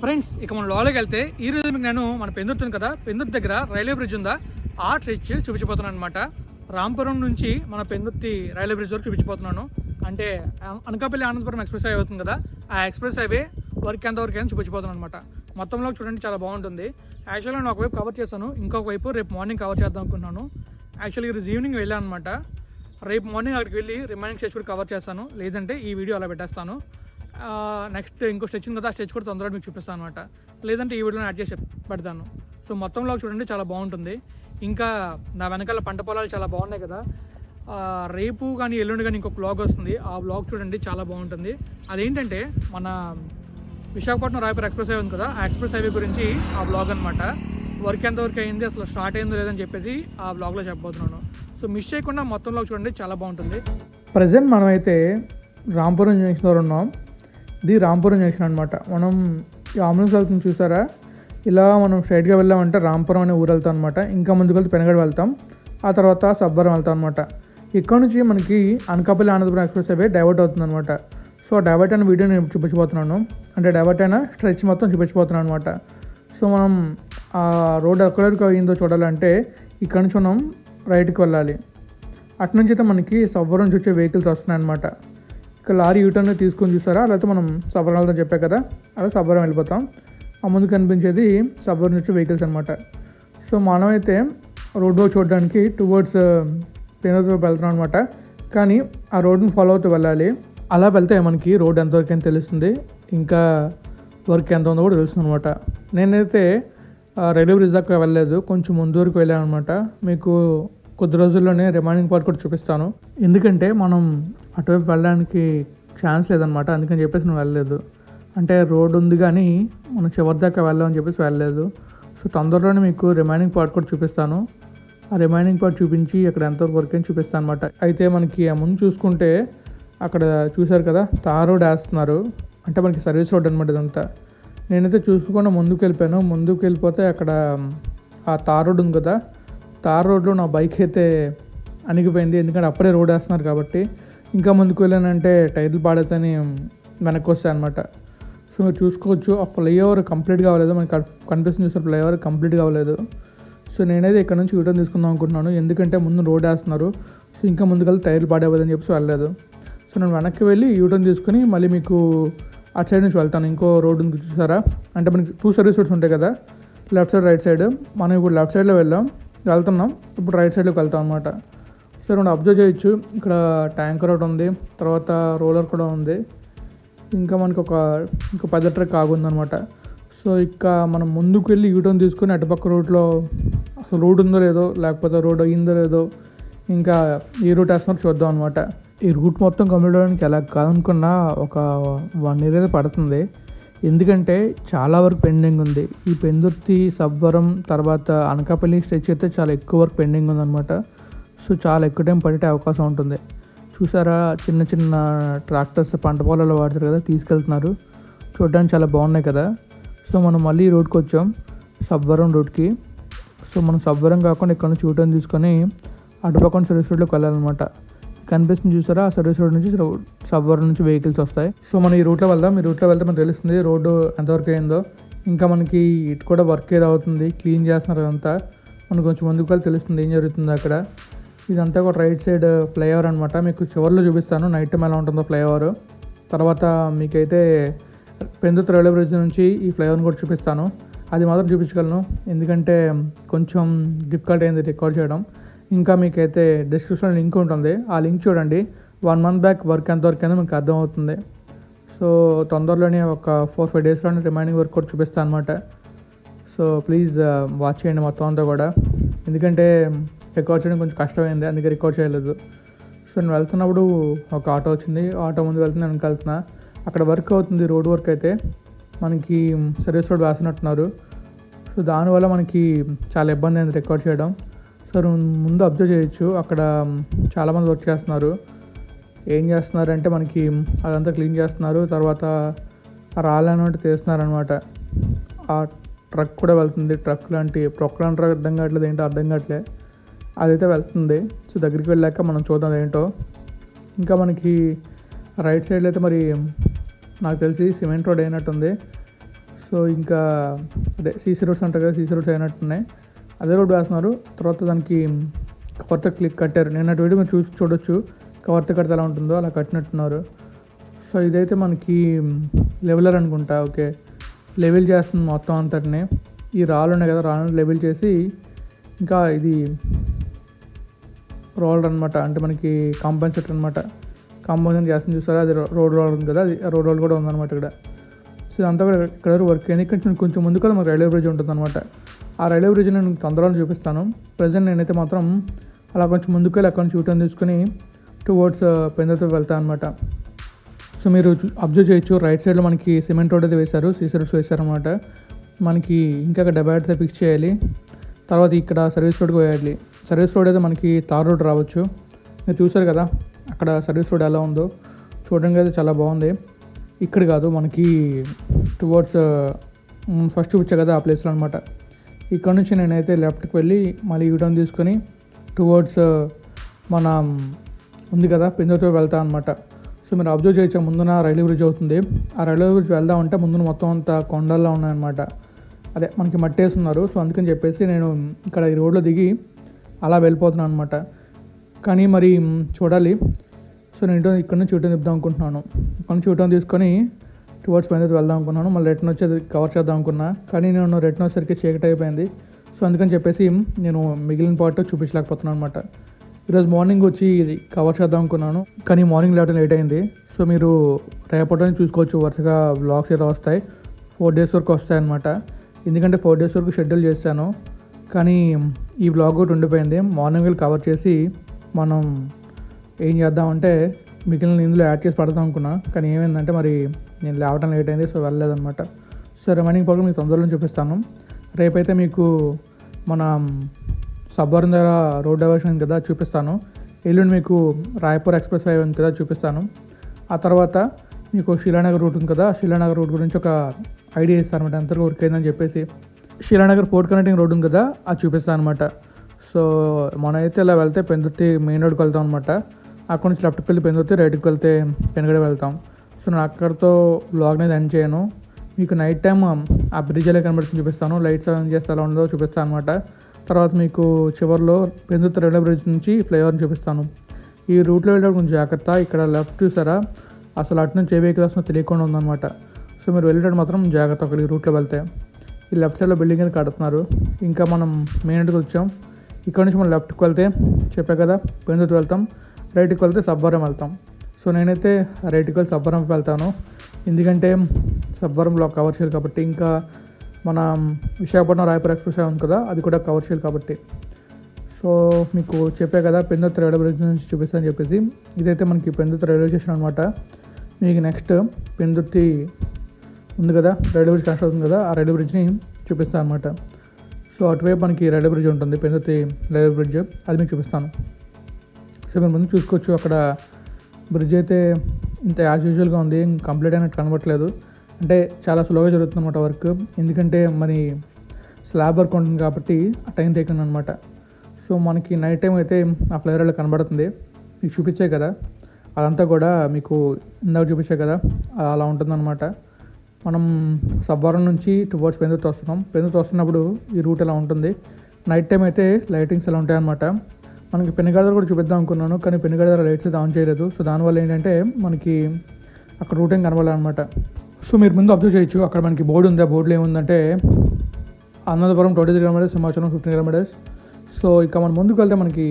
Friends ఇక మనం లోలోకి వెళ్తే ఈ రోజు మీకు నేను మన పెందుర్తుంది కదా పెందుర్తి దగ్గర రైల్వే బ్రిడ్జ్ ఉందా? ఆ ట్రిచ్ చూపించబోతున్నాను అనమాట రాంపురం నుంచి మన పెందుర్తి రైల్వే బ్రిడ్జ్ వరకు చూపించబోతున్నాను. అంటే అనకాపల్లి ఆనందపురం ఎక్స్ప్రెస్ హైవే అవుతుంది కదా ఆ ఎక్స్ప్రెస్ హైవే వర్క్ ఎంత వరకు అని చూపించబోతున్నాను అనమాట మొత్తంలో చూడండి చాలా బాగుంటుంది. యాక్చువల్గా నేను ఒకవైపు కవర్ చేశాను ఇంకొక వైపు రేపు మార్నింగ్ కవర్ చేద్దాం అనుకున్నాను యాక్చువల్గా ఈరోజు ఈవినింగ్ వెళ్ళాను అనమాట రేపు మార్నింగ్ అక్కడికి వెళ్ళి రిమైనింగ్ స్టెచ్ కూడా కవర్ చేస్తాను. లేదంటే ఈ వీడియో అలా పెట్టేస్తాను. నెక్స్ట్ ఇంకో స్టెచ్ ఉంది కదా ఆ స్టెచ్ కూడా తొందరగా మీకు చూపిస్తాను అనమాట లేదంటే ఈ వీడియోని యాడ్ చేసి పెడతాను సో మొత్తంలో చూడండి చాలా బాగుంటుంది. ఇంకా నా వెనకాల పంట పొలాలు చాలా బాగున్నాయి కదా. రేపు కానీ ఎల్లుండి కానీ ఇంకో బ్లాగ్ వస్తుంది. ఆ బ్లాగ్ చూడండి చాలా బాగుంటుంది. అదేంటంటే మన విశాఖపట్నం రాయపూర్ ఎక్స్ప్రెస్ హైవే ఉంది కదా ఆ ఎక్స్ప్రెస్ హైవే గురించి ఆ బ్లాగ్ అనమాట వర్క్ ఎంత వరకు అయింది అసలు స్టార్ట్ అయిందో లేదని చెప్పేసి ఆ బ్లాగ్లో చెప్పబోతున్నాను. సో మిస్ చేయకుండా మొత్తంలో చూడండి చాలా బాగుంటుంది. ప్రజెంట్ మనమైతే రాంపురం జంక్షన్లో ఉన్నాం. ఇది రాంపురం జంక్షన్ అనమాట మనం ఈ అంబులెన్స్ వెళ్తుంది చూసారా? ఇలా మనం స్ట్రైట్గా వెళ్ళామంటే రాంపురం అనే ఊరు వెళ్తాం అనమాట ఇంకా ముందుకు వెళ్తే పెనగడ వెళ్తాం. ఆ తర్వాత సబ్బరం వెళ్తాం అనమాట ఇక్కడ నుంచి మనకి Anakapalli Anandapuram express highway divert అవుతుంది అనమాట సో డైవర్ట్ అయిన వీడియో నేను చూపించబోతున్నాను. అంటే డైవర్ట్ అయిన స్ట్రెచ్ మొత్తం చూపించబోతున్నాను అనమాట. సో మనం ఆ రోడ్ ఎక్కడ వరకు అయిందో చూడాలంటే ఇక్కడ నుంచి మనం రైట్కి వెళ్ళాలి. అటు నుంచి అయితే మనకి సవ్వరం చూసే వెహికల్స్ వస్తున్నాయి అనమాట ఇక లారీ యూటర్న్ తీసుకొని చూసారా? లేకపోతే మనం సబ్బరం వెళ్తాం చెప్పా కదా? అలా సబరం వెళ్ళిపోతాం. ఆ ముందు కనిపించేది సబ్బరం నుంచి వెహికల్స్ అనమాట సో మనమైతే రోడ్డు చూడడానికి టువర్డ్స్ పెనోతో వెళ్తున్నాం అనమాట కానీ ఆ రోడ్ని ఫాలో అవుతూ వెళ్ళాలి. అలా వెళ్తే మనకి రోడ్ ఎంతవరకు అని తెలుస్తుంది. ఇంకా వర్క్ ఎంత ఉందో కూడా తెలుస్తుంది అనమాట నేనైతే రైల్వే బ్రిడ్జ్ దాకా వెళ్ళలేదు. కొంచెం ముందు వరకు వెళ్ళాను అనమాట మీకు కొద్ది రోజుల్లోనే రిమైనింగ్ పార్ట్ కూడా చూపిస్తాను. ఎందుకంటే మనం అటువైపు వెళ్ళడానికి ఛాన్స్ లేదనమాట అందుకని చెప్పేసి నేను వెళ్ళలేదు. అంటే రోడ్ ఉంది కానీ మనం చివరి దాకా వెళ్ళామని చెప్పేసి వెళ్ళలేదు. సో తొందరలోనే మీకు రిమైనింగ్ పార్ట్ కూడా చూపిస్తాను. ఆ రిమైనింగ్ పార్ట్ చూపించి అక్కడ ఎంతవరకు వర్క్ అని చూపిస్తాను అనమాట అయితే మనకి ఆ ముందు చూసుకుంటే అక్కడ చూశారు కదా తార్ రోడ్ వేస్తున్నారు. అంటే మనకి సర్వీస్ రోడ్ అనమాట ఇదంతా. నేనైతే చూసుకుండా ముందుకు వెళ్ళిపోయాను. ముందుకు వెళ్ళిపోతే అక్కడ ఆ తార్ రోడ్ ఉంది కదా తార్ రోడ్లో నా బైక్ అయితే అణిగిపోయింది. ఎందుకంటే అప్పుడే రోడ్ వేస్తున్నారు కాబట్టి. ఇంకా ముందుకు వెళ్ళానంటే టైర్లు పాడైతేని వెనక్కి వస్తాయి అనమాట సో మీరు చూసుకోవచ్చు. ఆ ఫ్లైఓవర్ కంప్లీట్ కావలేదు. మనకి కనిపిస్తుంది చూసారు? Flyover complete కావలేదు. సో నేనైతే ఇక్కడ నుంచి యూటర్న్ తీసుకుందాం అనుకుంటున్నాను. ఎందుకంటే ముందు రోడ్ వేస్తున్నారు. సో ఇంకా ముందుకెళ్ళి టైర్లు పాడేవద్దని చెప్పి వెళ్ళలేదు. సో నేను వెనక్కి వెళ్ళి యూటర్న్ తీసుకుని మళ్ళీ మీకు అటు సైడ్ నుంచి వెళ్తాను. ఇంకో రోడ్ నుంచి చూసారా? అంటే మనకి టూ సర్వీస్ రోడ్స్ ఉంటాయి కదా. లెఫ్ట్ సైడ్ రైట్ సైడ్ మనం ఇప్పుడు లెఫ్ట్ సైడ్లో వెళ్ళాం. వెళ్తున్నాం. ఇప్పుడు రైట్ సైడ్లోకి వెళ్తాం అనమాట సో రెండు అబ్జర్వ్ చేయొచ్చు. ఇక్కడ ట్యాంకర్ ఒకటి ఉంది. తర్వాత రోలర్ కూడా ఉంది. ఇంకా మనకు ఒక ఇంకా పెద్ద ట్రక్ ఆగుందనమాట సో ఇక మనం ముందుకు వెళ్ళి యూటర్న్ తీసుకొని అటుపక్క రోడ్లో అసలు రోడ్ ఉందో లేదో లేకపోతే రోడ్ అయ్యిందో లేదో ఇంకా ఏ రూట్ వేస్తున్నారో చూద్దాం అనమాట ఈ రూట్ మొత్తం కంప్లీట్ అవ్వడానికి ఎలా కాదనుకున్నా ఒక వన్ ఇయర్ అయితే పడుతుంది. ఎందుకంటే చాలా వరకు పెండింగ్ ఉంది. ఈ పెందుర్తి సబ్వరం తర్వాత అనకాపల్లి స్ట్రెచ్ అయితే చాలా ఎక్కువ వర్క్ పెండింగ్ ఉందన్నమాట. సో చాలా ఎక్కువ టైం పడే అవకాశం ఉంటుంది. చూసారా? చిన్న చిన్న ట్రాక్టర్స్ పంట పొలాల్లో వాడతారు కదా తీసుకెళ్తున్నారు. చూడడానికి చాలా బాగున్నాయి కదా. సో మనం మళ్ళీ రోడ్కి వచ్చాం సబ్వరం రోడ్కి సో మనం సబ్వరం కాకుండా ఇక్కడ నుంచి చూడటం తీసుకొని అటుపక్కన సర్వీస్ రోడ్లోకి వెళ్ళాలన్నమాట. కనిపిస్తుంది చూసారా? ఆ సర్వీస్ రోడ్ నుంచి రో- నుంచి వెహికల్స్ వస్తాయి. సో మనం ఈ రూట్లో వెళ్దాం. ఈ రూట్లో వెళ్తే మనకు తెలుస్తుంది రోడ్డు ఎంతవరకు అయిందో ఇంకా మనకి ఇటు కూడా వర్క్ ఏదో అవుతుంది. క్లీన్ చేస్తున్నారు అదంతా. మనకు కొంచెం ముందుకు వెళ్ళి తెలుస్తుంది ఏం జరుగుతుందో అక్కడ. ఇదంతా ఒక రైట్ సైడ్ ఫ్లైఓవర్ అనమాట మీకు చివరిలో చూపిస్తాను. నైట్ టైం ఎలా ఉంటుందో ఫ్లైఓవర్. తర్వాత మీకైతే పెందుతు రైల్వే బ్రిడ్జ్ నుంచి ఈ ఫ్లైఓవర్ని కూడా చూపిస్తాను. అది మాత్రం చూపించగలను. ఎందుకంటే కొంచెం డిఫికల్ట్ అయింది రికార్డ్ చేయడం. ఇంకా మీకైతే డిస్క్రిప్షన్ లింక్ ఉంటుంది. ఆ లింక్ చూడండి. వన్ మంత్ బ్యాక్ వర్క్ ఎంత వరకు అయిందో మీకు అర్థమవుతుంది. సో తొందరలోనే ఒక ఫోర్ ఫైవ్ డేస్లోనే రిమైనింగ్ వర్క్ కూడా చూపిస్తాను అనమాట సో ప్లీజ్ వాచ్ uh, చేయండి మొత్తం అంతా కూడా. ఎందుకంటే రికార్డ్ చేయడం కొంచెం కష్టమైంది. అందుకే రికార్డ్ చేయలేదు. సో నేను వెళ్తున్నప్పుడు ఒక ఆటో వచ్చింది. ఆటో ముందు వెళ్తున్నా వెనక వెళ్తున్నా. అక్కడ వర్క్ అవుతుంది రోడ్ వర్క్ అయితే. మనకి సర్వీస్ రోడ్ వేస్తున్నట్టున్నారు. సో దానివల్ల మనకి చాలా ఇబ్బంది అయింది రికార్డ్ చేయడం. తను ముందు అబ్జర్వ్ చేయొచ్చు. అక్కడ చాలామంది వర్క్ చేస్తున్నారు. ఏం చేస్తున్నారంటే మనకి అదంతా క్లీన్ చేస్తున్నారు. తర్వాత ఆ రాళ్ళని తీస్తున్నారు అనమాట ఆ ట్రక్ కూడా వెళ్తుంది. ట్రక్ లాంటి ప్రొక్కలు ట్రక్ అర్థం కావట్లేదు ఏంటో అర్థం కావట్లే. అదైతే వెళ్తుంది. సో దగ్గరికి వెళ్ళాక మనం చూద్దాం ఏంటో ఇంకా మనకి రైట్ సైడ్లో అయితే మరి నాకు తెలిసి సిమెంట్ రోడ్ అయినట్టుంది. సో ఇంకా అదే సీసీ రోడ్స్ అంటారు కదా సీసీ రోడ్స్ అయినట్టున్నాయి. అదే రోడ్ వేస్తున్నారు. తర్వాత దానికి కవర్తో క్లిక్ కట్టారు. నేను అటు వీడియో మీరు చూసి చూడొచ్చు కవర్తో కడితే ఎలా ఉంటుందో అలా కట్టినట్టున్నారు. సో ఇదైతే మనకి లెవెలర్ అనుకుంటా ఓకే. లెవెల్ చేస్తుంది మొత్తం అంతటినే. ఈ రాళ్ళు ఉన్నాయి కదా రాళ్ళు లెవెల్ చేసి ఇంకా ఇది రోలర్ అనమాట అంటే మనకి కాంపన్సేటర్ అనమాట కాంపన్సేట్ చేస్తుంది చూసారా? అది రోడ్ రోడ్ ఉంది కదా అది రోడ్ రోడ్ కూడా ఉందన్నమాట ఇక్కడ. సో ఇదంతా కూడా ఇక్కడ వర్క్. అయింది ఇక్కడ కొంచెం ముందు కూడా మనకి రైల్వే బ్రిడ్జ్ ఉంటుంది అనమాట ఆ రైల్వే బ్రిడ్జ్ నేను తొందరలో చూపిస్తాను. ప్రజెంట్ నేనైతే మాత్రం అలా కొంచెం ముందుకు వెళ్ళి అక్కడ నుంచి యూటర్న్ తీసుకుని టువర్డ్స్ పెందతో వెళ్తాను అనమాట సో మీరు అబ్జర్వ్ చేయొచ్చు. రైట్ సైడ్లో మనకి సిమెంట్ రోడ్ అయితే వేశారు. సీసీ రోడ్స్ వేశారనమాట మనకి ఇంకా డెబాట్ అయితే ఫిక్స్ చేయాలి. తర్వాత ఇక్కడ సర్వీస్ రోడ్కి వేయాలి సర్వీస్ రోడ్ అయితే మనకి తార్ రోడ్ రావచ్చు. మీరు చూసారు కదా అక్కడ సర్వీస్ రోడ్ ఎలా ఉందో. చూడడానికి అయితే చాలా బాగుంది. ఇక్కడ కాదు మనకి టువర్డ్స్ ఫస్ట్ చూపించా కదా ఆ ప్లేస్లో అనమాట ఇక్కడ నుంచి నేనైతే లెఫ్ట్కి వెళ్ళి మళ్ళీ యూటర్న్ తీసుకొని టువర్డ్స్ uh, మన um, ఉంది కదా పిందతో వెళ్తా అనమాట సో మీరు అబ్జర్వ్ చేయొచ్చు ముందున రైల్వే బ్రిడ్జ్ అవుతుంది. ఆ రైల్వే బ్రిడ్జ్ వెళ్దామంటే ముందున మొత్తం అంతా కొండల్లో ఉన్నాయన్నమాట. అదే మనకి మట్టేస్తున్నారు సో అందుకని చెప్పేసి నేను ఇక్కడ ఈ రోడ్లో దిగి అలా వెళ్ళిపోతున్నాను అనమాట కానీ మరి చూడాలి. సో నేను ఇక్కడ నుంచి యూటర్న్ తిప్పుదాం అనుకుంటున్నాను. ఇక్కడ నుంచి యూటర్న్ తీసుకొని టువర్డ్స్ పైన వెళ్దాం అనుకున్నాను. మళ్ళీ రిటర్న్ వచ్చేది కవర్ చేద్దాం అనుకున్నా. కానీ నేను రిటర్న్ వచ్చేసరికి చీకటి అయిపోయింది. సో అందుకని చెప్పేసి నేను మిగిలిన పార్ట్ చూపించలేకపోతున్నాను అనమాట ఈరోజు మార్నింగ్ వచ్చి ఇది కవర్ చేద్దాం అనుకున్నాను. కానీ మార్నింగ్ లేవడం లేట్ అయింది. సో మీరు రేపటి చూసుకోవచ్చు. వరుసగా బ్లాగ్స్ ఏదో వస్తాయి. ఫోర్ డేస్ వరకు వస్తాయి అనమాట ఎందుకంటే ఫోర్ డేస్ వరకు షెడ్యూల్ చేశాను. కానీ ఈ బ్లాగ్ ఒకటి ఉండిపోయింది. మార్నింగ్ వెళ్ళి కవర్ చేసి మనం ఏం చేద్దామంటే మిగిలిన ఇందులో యాడ్ చేసి పడదాం అనుకున్నా. కానీ ఏమైందంటే మరి నేను లేవడం లేట్ అయింది సో వెళ్ళలేదన్నమాట. సో రిమైనింగ్ ప్రోగ్రామ్ మీకు తొందరలో చూపిస్తాను. రేపైతే మీకు మన సబ్బవరం దగ్గర రోడ్ డైవర్షన్ కదా చూపిస్తాను. ఎల్లుండి మీకు రాయపూర్ ఎక్స్ప్రెస్ హైవే ఉంది కదా చూపిస్తాను. ఆ తర్వాత మీకు శిలానగర్ రూట్ ఉంది కదా శిలానగర్ రూట్ గురించి ఒక ఐడియా ఇస్తాను అనమాట. ఎంతగా వర్క్ అయిందని చెప్పేసి. శిలానగర్ పోర్ట్ కనెక్టింగ్ రోడ్ ఉంది కదా అది చూపిస్తాను అనమాట. సో మనం అయితే ఇలా వెళ్తే పెందుర్తి మెయిన్ రోడ్కి వెళ్తాం అనమాట. అక్కడ నుంచి లెఫ్ట్కి వెళ్ళి పెందుర్తి రైట్కి వెళ్తే పెనుగడ వెళ్తాం. సో నేను అక్కడితో బ్లాగ్ అనేది ఎండ్ చేయను. మీకు నైట్ టైం ఆ బ్రిడ్జ్ ఎలా కనబడుతుంది చూపిస్తాను. లైట్స్ ఆన్ చేస్తే ఎలా ఉందో చూపిస్తాను అనమాట తర్వాత మీకు చివరిలో పెందుర్తి రైల్వే బ్రిడ్జ్ నుంచి ఫ్లైఓవర్ని చూపిస్తాను. ఈ రూట్లో వెళ్ళేటప్పుడు కొంచెం జాగ్రత్త. ఇక్కడ లెఫ్ట్ చూసారా? అసలు అటు నుంచి ఏ వెహికల్ వస్తుందో తెలియకుండా ఉందన్నమాట. సో మీరు వెళ్ళేటప్పుడు మాత్రం జాగ్రత్త అక్కడికి రూట్లో వెళ్తే. ఈ లెఫ్ట్ సైడ్లో బిల్డింగ్ అనేది కడుతున్నారు. ఇంకా మనం మెయిన్ రోడ్కి వచ్చాం. ఇక్కడ నుంచి మనం లెఫ్ట్కి వెళ్తే చెప్పా కదా పెందుతు వెళ్తాం. రైట్కి వెళ్తే సబ్బారం వెళ్తాం. సో నేనైతే రైటికల్ వెళ్ళి వెళ్తాను. ఎందుకంటే సబ్బరంలో కవర్ చేయాలి కాబట్టి ఇంకా మన విశాఖపట్నం రాయపూర్ ఎక్స్ప్రెస్ ఉంది కదా అది కూడా కవర్ చేయాలి కాబట్టి. సో మీకు చెప్పే కదా పెందుతు రైల్వే బ్రిడ్జ్ నుంచి చూపిస్తానని చెప్పేసి. ఇదైతే మనకి పెందుతు రైల్వే స్టేషన్ అనమాట మీకు నెక్స్ట్ పెందుర్తి ఉంది కదా రైల్వే బ్రిడ్జ్ కనెక్ట్ అవుతుంది కదా ఆ రైల్వే బ్రిడ్జ్ని చూపిస్తాను అనమాట సో అటువైపు మనకి రైల్వే బ్రిడ్జ్ ఉంటుంది పెందుర్తి రైల్వే బ్రిడ్జ్ అది మీకు చూపిస్తాను. సో మీరు ముందు చూసుకోవచ్చు అక్కడ బ్రిడ్జ్ అయితే ఇంత యాజ్ యూజువల్గా ఉంది కంప్లీట్ అయినట్టు కనబడట్లేదు. అంటే చాలా స్లోగా జరుగుతుంది అనమాట వర్క్ ఎందుకంటే మరి స్లాబ్ వర్క్ ఉంటుంది కాబట్టి ఆ టైం టేకింగ్ అనమాట సో మనకి నైట్ టైం అయితే ఆ ఫ్లైఓవర్లో కనబడుతుంది. మీకు చూపించే కదా. అదంతా కూడా మీకు ఇందాక చూపించే కదా. అలా ఉంటుందన్నమాట. మనం సబ్బవరం నుంచి టువర్డ్స్ పెందుతు వస్తున్నాం. పెందుతూ వస్తున్నప్పుడు ఈ రూట్ ఎలా ఉంటుంది? నైట్ టైం అయితే లైటింగ్స్ ఎలా ఉంటాయన్నమాట. మనకి పెనుగడ కూడా చూపిద్దాం అనుకున్నాను కానీ పెనుగడ దగ్గర లైట్స్ అయితే ఆన్ చేయలేదు. సో దానివల్ల ఏంటంటే మనకి అక్కడ రూట్ ఏం కనబడాలన్నమాట సో మీరు ముందు అబ్జర్వ్ చేయొచ్చు అక్కడ మనకి బోర్డు ఉంది? ఆ బోర్డులో ఏముందంటే Anantapuram twenty three kilometres Simhachalam fifteen kilometres so ఇక మనం ముందుకు వెళ్తే మనకి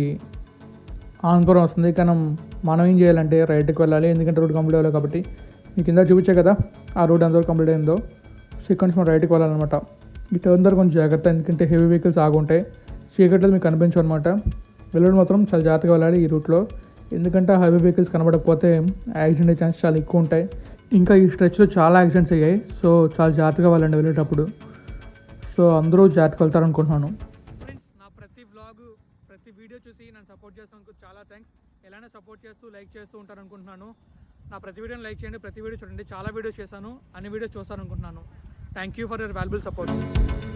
ఆనందపురం వస్తుంది. కానీ మనం ఏం చేయాలంటే రైట్కి వెళ్ళాలి ఎందుకంటే రోడ్ కంప్లీట్ అవ్వాలి కాబట్టి. మీకు కింద చూపించే కదా ఆ రోడ్ ఎంతవరకు కంప్లీట్ అయిందో. సో ఇక్కడ నుంచి మనం రైట్కి వెళ్ళాలన్నమాట. ఈ టర్న్ దగ్గర కొంచెం జాగ్రత్త ఎందుకంటే హెవీ వెహికల్స్ ఆగుంటాయి. చీకట్లో మీకు కనిపించు అనమాట వెళ్ళడం మాత్రం చాలా జాగ్రత్తగా వెళ్ళాలి ఈ రూట్లో. ఎందుకంటే హైవే వెహికల్స్ కనబడకపోతే యాక్సిడెంట్ అయ్యే ఛాన్స్ చాలా ఎక్కువ ఉంటాయి. ఇంకా ఈ స్ట్రెచ్లో చాలా యాక్సిడెంట్స్ అయ్యాయి. సో చాలా జాగ్రత్తగా వెళ్ళండి వెళ్ళేటప్పుడు. సో అందరూ జాగ్రత్తగా వెళ్తారనుకుంటున్నాను. ఫ్రెండ్స్ నా ప్రతి వ్లాగ్ ప్రతి వీడియో చూసి నన్ను సపోర్ట్ చేస్తాను చాలా థ్యాంక్స్ ఎలానే సపోర్ట్ చేస్తూ లైక్ చేస్తూ ఉంటారనుకుంటున్నాను. నా ప్రతి వీడియోని లైక్ చేయండి. ప్రతి వీడియో చూడండి. చాలా వీడియోస్ చేశాను. అన్ని videos చూస్తారనుకుంటున్నాను. Thank you for your valuable support